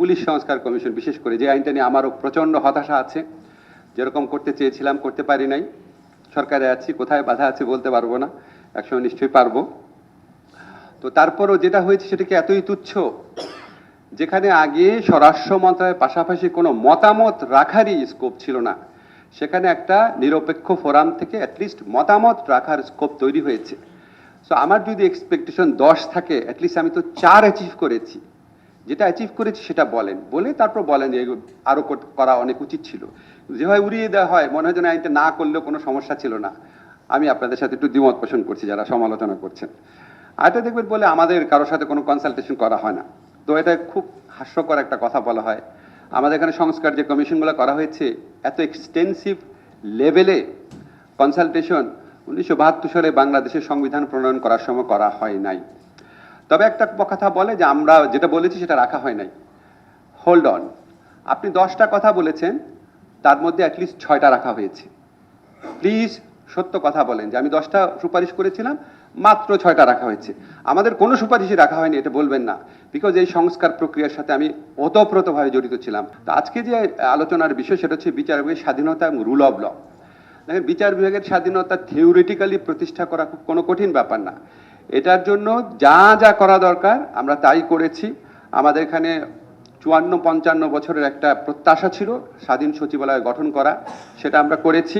Police সংস্কার commission, বিশেষ করে যে আইনটা নিয়ে আমারও প্রচণ্ড হতাশা আছে, যেরকম করতে চেয়েছিলাম, করতে পারি নাই। সরকারে আছি, কোথায় বাধা আছে বলতে পারব না, একসময় নিশ্চয়ই পারব। তো তারপরও যেটা হয়েছে সেটা কি এতই তুচ্ছ, যেখানে আগে স্বরাষ্ট্র মন্ত্রণালয়ের পাশাপাশি কোনো মতামত রাখারই স্কোপ ছিল না। সেখানে একটা নিরপেক্ষ ফোরাম থেকে অ্যাটলিস্ট মতামত রাখার স্কোপ তৈরি হয়েছে। সো আমার যদি এক্সপেকটেশন দশ থাকে অ্যাটলিস্ট আমি তো চার অ্যাচিভ করেছি। যেটা অ্যাচিভ করেছি সেটা বলেন। বলে তারপর বলেন যে এগুলো আরও করা অনেক উচিত ছিল। যেভাবে উড়িয়ে দেওয়া হয়, মনে হয় যেন আইনটা না করলেও কোনো সমস্যা ছিল না। আমি আপনাদের সাথে একটু দ্বিমত পোষণ করছি যারা সমালোচনা করছেন। আরেকটা দেখবেন বলে আমাদের কারোর সাথে কোনো কনসালটেশন করা হয় না। তো এটা খুব হাস্যকর একটা কথা বলা হয়। আমাদের এখানে সংস্কার যে কমিশনগুলো করা হয়েছে, এত এক্সটেন্সিভ লেভেলে কনসালটেশন উনিশশো বাহাত্তর সালে বাংলাদেশের সংবিধান প্রণয়ন করার সময় করা হয় নাই। তবে একটা কথা বলে যে আমরা যেটা বলেছি সেটা রাখা হয় নাই। হোল্ড অন আপনি দশটা কথা বলেছেন, তার মধ্যে অ্যাটলিস্ট ছয়টা রাখা হয়েছে। প্লিজ সত্য কথা বলেন যে আমি দশটা সুপারিশ করেছিলাম, মাত্র ছয়টা রাখা হয়েছে। আমাদের কোনো সুপারিশই রাখা হয়নি, এটা বলবেন না। বিকজ এই সংস্কার প্রক্রিয়ার সাথে আমি ওতপ্রোতভাবে জড়িত ছিলাম। তো আজকে যে আলোচনার বিষয় সেটা হচ্ছে বিচার বিভাগের স্বাধীনতা এবং রুল অব ল দেখেন, বিচার বিভাগের স্বাধীনতা থিওরিটিক্যালি প্রতিষ্ঠা করা খুব কোনো কঠিন ব্যাপার না। এটার জন্য যা যা করা দরকার, আমরা তাই করেছি। আমাদের এখানে চুয়ান্ন, পঞ্চান্ন বছরের একটা প্রত্যাশা ছিল, স্বাধীন সচিবালয় গঠন করা, সেটা আমরা করেছি।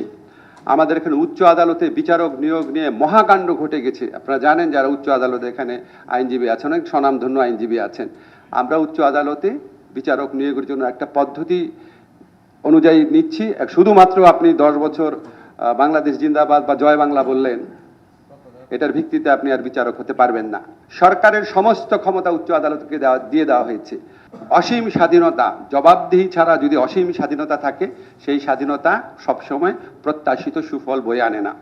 আমাদের এখানে উচ্চ আদালতে বিচারক নিয়োগ নিয়ে মহাকাণ্ড ঘটে গেছে। আপনারা জানেন যারা উচ্চ আদালতে এখানে আইনজীবী আছেন, অনেক স্বনামধন্য আইনজীবী আছেন। আমরা উচ্চ আদালতে বিচারক নিয়োগের জন্য একটা পদ্ধতি অনুযায়ী নিচ্ছি। শুধুমাত্র আপনি দশ বছর বাংলাদেশ জিন্দাবাদ বা জয় বাংলা বললেন এটার ভিত্তিতে আপনি আর বিচারক হতে পারবেন না। সরকারের সমস্ত ক্ষমতা উচ্চ আদালতকে দেওয়া, দিয়ে দেওয়া হয়েছে। অসীম স্বাধীনতা, জবাবদিহি ছাড়া যদি অসীম স্বাধীনতা থাকে, সেই স্বাধীনতা সবসময় প্রত্যাশিত সুফল বয়ে আনে না।